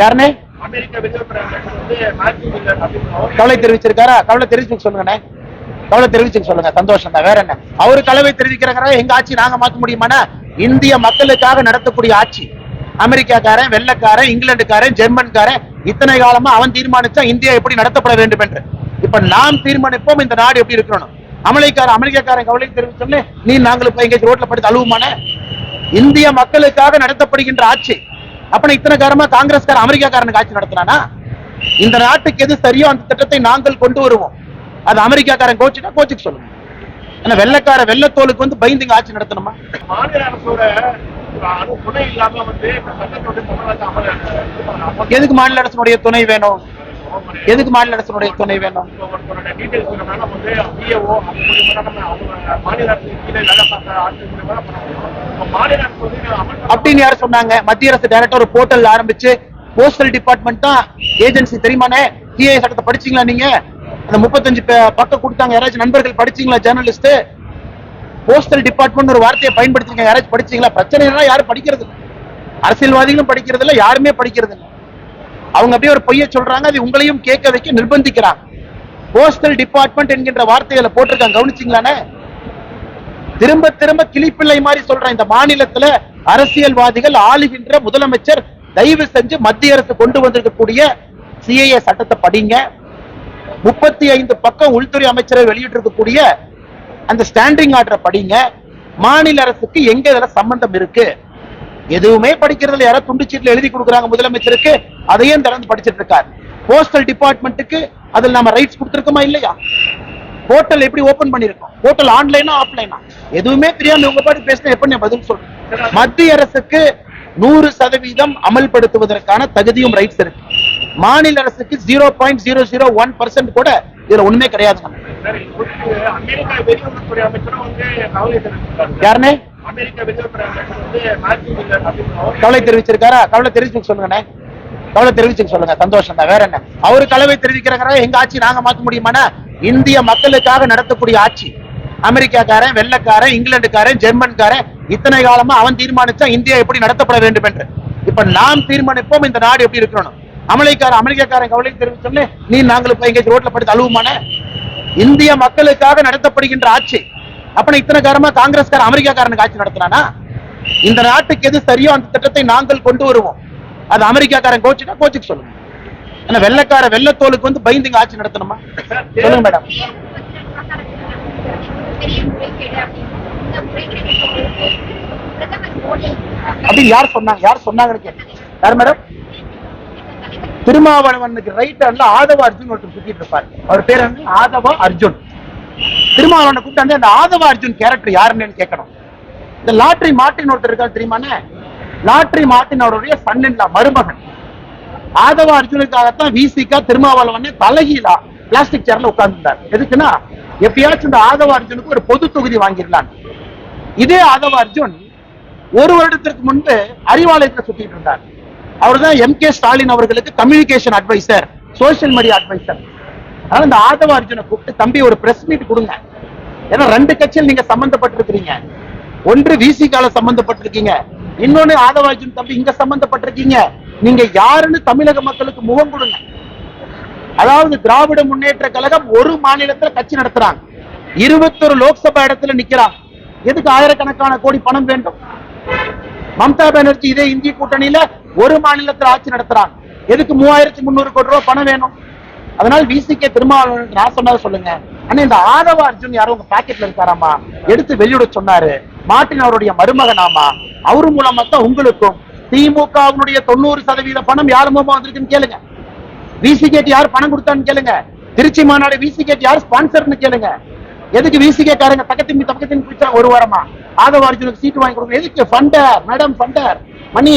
யாருன்னு கவலை தெரிவிச்சிருக்காரா? கவலை தெரிவிச்சு சொல்லுங்கண்ணே. கவலை தெரிவிச்சு சொல்லுங்க. சந்தோஷம் தான் வேற என்ன? அவரு கலவை தெரிவிக்கிறாங்க எங்க ஆட்சி நாங்க மாத்த முடியுமாண்ணா? இந்திய மக்களுக்காக நடத்தக்கூடிய ஆட்சி. அமெரிக்காக்காரன் வெள்ளக்காரன் இங்கிலாந்துக்காரன் ஜெர்மன்காரன் இத்தனை காலமா அவன் தீர்மானிச்சா இந்தியா எப்படி நடத்தப்பட வேண்டும் என்று. இப்ப நாம் தீர்மானிப்போம் இந்த நாடு எப்படி இருக்கணும்? அமெரிக்காரன் அமெரிக்காக்காரன் கவலை தெரிவிச்சோம்னு நீ நாங்களும் போய் ரோட்ல படுத்து அழுவுமான இந்திய மக்களுக்காக நடத்தப்படுகின்ற ஆட்சி. அப்ப இத்தனை காலமா காங்கிரஸ்காரன் அமெரிக்காக்காரனுக்கு ஆட்சி நடத்தினானா? இந்த நாட்டுக்கு எது சரியோ அந்த திட்டத்தை நாங்கள் கொண்டு வருவோம். அது அமெரிக்காக்காரன் கோச்சுட்டா கோச்சுக்கு சொல்லுங்க. ஆனா வெள்ளக்கார வெள்ளத்தோலுக்கு வந்து பயந்துங்க ஆட்சி நடத்தணுமா? மாநில அரசோட எதுக்கு மாநில அரசனுடைய துணை வேணும்? எதுக்கு மாநில அரசனுடைய துணை வேணும்? அப்படின்னு யார் சொன்னாங்க? மத்திய அரசு டைரக்டர் ஒரு போர்ட்டல் ஆரம்பிச்சு போஸ்டல் டிபார்ட்மெண்ட் தான் ஏஜென்சி தெரியுமானே டிஐ சட்டத்தை படிச்சீங்களா நீங்க? அந்த முப்பத்தஞ்சு பக்கம் கொடுத்தாங்க. யாராச்சும் நண்பர்கள் படிச்சீங்களா ஜேர்னலிஸ்ட் போஸ்டல் டிபார்ட்மெண்ட் ஒரு வார்த்தையை பயன்படுத்திருக்காங்க. யாராச்சும் படிச்சீங்களா? பிரச்சனை யாரும் படிக்கிறது அரசியல்வாதிகளும் படிக்கிறது இல்ல யாருமே படிக்கிறது இல்ல அவங்க அப்படியே ஒரு பொய்ய சொல்றாங்க அது உங்களையும் கேட்க வைக்க நிர்பந்திக்கிறாங்க. போஸ்டல் டிபார்ட்மெண்ட் என்கின்ற வார்த்தைகளை போட்டிருக்காங்க கவனிச்சிங்களானே? திரும்ப திரும்ப கிளிப்பிள்ளை மாதிரி சொல்றேன் இந்த மாநிலத்துல அரசியல்வாதிகள் ஆளுகின்ற முதலமைச்சர் தயவு செஞ்சு மத்திய அரசு கொண்டு வந்திருக்கக்கூடிய சிஏஏ சட்டத்தை படிங்க. முப்பத்தி ஐந்து பக்கம் உள்துறை அமைச்சரை வெளியிட்டிருக்கக்கூடிய அந்த ஸ்டாண்டிங் ஆர்டரை படிங்க. மாநில அரசுக்கு எங்க இதுல சம்பந்தம் இருக்கு? எதுவுமே படிக்கிறதுல யாரோ துண்டு சீட்ல எழுதி கொடுக்குறாங்க முதலமைச்சருக்கு அதையும் திறந்து படிச்சிட்டு இருக்காரு. போஸ்டல் டிபார்ட்மெண்ட்டுக்கு அதில் நம்ம ரைட்ஸ் கொடுத்துருக்கோமா இல்லையா? போர்ட்டல் எப்படி ஓபன் பண்ணிருக்கோம் போர்ட்டல் ஆன்லைனா ஆஃப்லைனா எதுவுமே தெரியாம உங்க பாட்டு பேசினா எப்படி பதில் சொல்றேன் மத்திய அரசுக்கு நூறு சதவீதம் அமல்படுத்துவதற்கான தகுதியும் ரைட்ஸ் இருக்கு. மாநில அரசுக்கு zero point zero zero one percent கூட இதுல ஒண்ணுமே கிடையாது. சரி கவலை தெரிவிச்சிருக்காரா? கவலை தெரிவிச்சு சொல்லுங்கண்ணே. கவலை தெரிவிச்சு சொல்லுங்க. சந்தோஷம் தான் வேற என்ன? அவரு கலவை தெரிவிக்கிறாங்க எங்க ஆட்சி நாங்க மாத்த முடியுமாண்ணா? இந்திய மக்களுக்காக நடத்தக்கூடிய ஆட்சி. அமெரிக்காக்காரன் வெள்ளக்காரன் இங்கிலாந்துக்காரன் ஜெர்மன்காரன் இத்தனை காலமா அவன் தீர்மானிச்சா இந்தியா எப்படி நடத்தப்பட வேண்டும் என்று. இப்ப நாம் தீர்மானிப்போம். இந்த நாடு எப்படி இருக்கணும்? அமெரிக்காரன் அமெரிக்காக்காரன் கவலை தெரிவிச்சோம்னு நீ நாங்களும் எங்கேயாச்சும் ரோட்ல படுத்து அழுவுமான இந்திய மக்களுக்காக நடத்தப்படுகின்ற ஆட்சி. அப்ப இத்தனை காரமா காங்கிரஸ்கார அமெரிக்காக்காரனுக்கு ஆட்சி நடத்தினானா? இந்த நாட்டுக்கு எது சரியோ அந்த திட்டத்தை நாங்கள் கொண்டு வருவோம். அது அமெரிக்காக்காரன் கோச்சுனா கோச்சுக்கு சொல்லுங்க. ஆனா வெள்ளக்கார வெள்ளத்தோலுக்கு வந்து பயந்துங்க ஆட்சி நடத்தணுமா? சொல்லுங்க மேடம் அப்படின்னு யார் சொன்னாங்க யார் சொன்னாங்கன்னு கேட்டேன் யார் மேடம் திருமாவளவனுக்கு ரைட் ஹேண்ட்ல ஆதவ அர்ஜுன் ஒருத்தர் சுத்திட்டு இருப்பார். அவர் பேர் வந்து ஆதவ அர்ஜுன். திருமாவளவனை கூப்பிட்டு அந்த ஆதவ அர்ஜுன் கேரக்டர் யாருன்னு கேட்கணும். இந்த லாட்ரி மார்ட்டின் ஒருத்தர் இருக்காரு தெரியுமானே லாட்ரி மார்ட்டின் அவருடைய சன்னின்லா மருமகன். ஆதவ அர்ஜுனுக்காகத்தான் விசிகா திருமாவளவனே தலைகீழா பிளாஸ்டிக் சேர்ல உட்கார்ந்துருந்தார். எதுக்குன்னா எப்பயாச்சும் இந்த ஆதவ அர்ஜுனுக்கு ஒரு பொது தொகுதி வாங்கிடலாம் இதே ஆதவ அர்ஜுன் ஒரு வருடத்திற்கு முன்பு அறிவாலயத்தை சுத்திட்டு இருந்தார். அவர் தான் எம் கே ஸ்டாலின் அவர்களுக்கு communication adviser social media adviser அதனால இந்த ஆதவ அர்ஜுனை கூப்பிட்டு தம்பி ஒரு பிரஸ் மீட் கொடுங்க. ஏன்னா ரெண்டு கட்சியில் நீங்க சம்பந்தப்பட்டிருக்கிறீங்க. ஒன்று விசிகால சம்பந்தப்பட்டிருக்கீங்க. இன்னொன்னு ஆதவ தம்பி இங்க சம்பந்தப்பட்டிருக்கீங்க. நீங்க யாருன்னு தமிழக மக்களுக்கு முகம் கொடுங்க. அதாவது திராவிட முன்னேற்ற கழகம் ஒரு மாநிலத்துல கட்சி நடத்துறாங்க. இருபத்தொரு லோக்சபா இடத்துல நிக்கிறாங்க. எதுக்கு ஆயிரக்கணக்கான கோடி பணம் வேண்டும்? மம்தா பானர்ஜி இதே இந்திய கூட்டணியில ஒரு மாநிலத்துல ஆட்சி நடத்துறாங்க. எதுக்கு மூவாயிரத்தி முந்நூறு கோடி ரூபாய் பணம் வேணும்? அதனால விசிகே திருமாவளவன் நான் சொன்னதை சொல்லுங்க. ஆனா இந்த ஆதவ அர்ஜுன் யாரோ உங்க பாக்கெட்ல இருக்காராமா? எடுத்து வெளியிட சொன்னாரு. மார்ட்டின் அவருடைய மருமகனாமா? அவரு மூலமா தான் உங்களுக்கும் திமுகவினுடைய தொண்ணூறு சதவீத பணம் யார் மூலமா வந்திருக்குன்னு கேளுங்க. விசிகேக்கு யார் பணம் கொடுத்தான்னு கேளுங்க. திருச்சி மாநாடு விசிகேக்கு யார் ஸ்பான்சர்னு கேளுங்க. எதுக்கு விசி காரங்க பக்கத்தின் பக்கத்தின் பிடிச்சா ஒரு வாரமா? ஆதவ அர்ஜுனுக்கு சீட்டு வாங்கி கொடுங்க. எதுக்கு? ஃபண்டர் மேடம் ஃபண்டர் மணி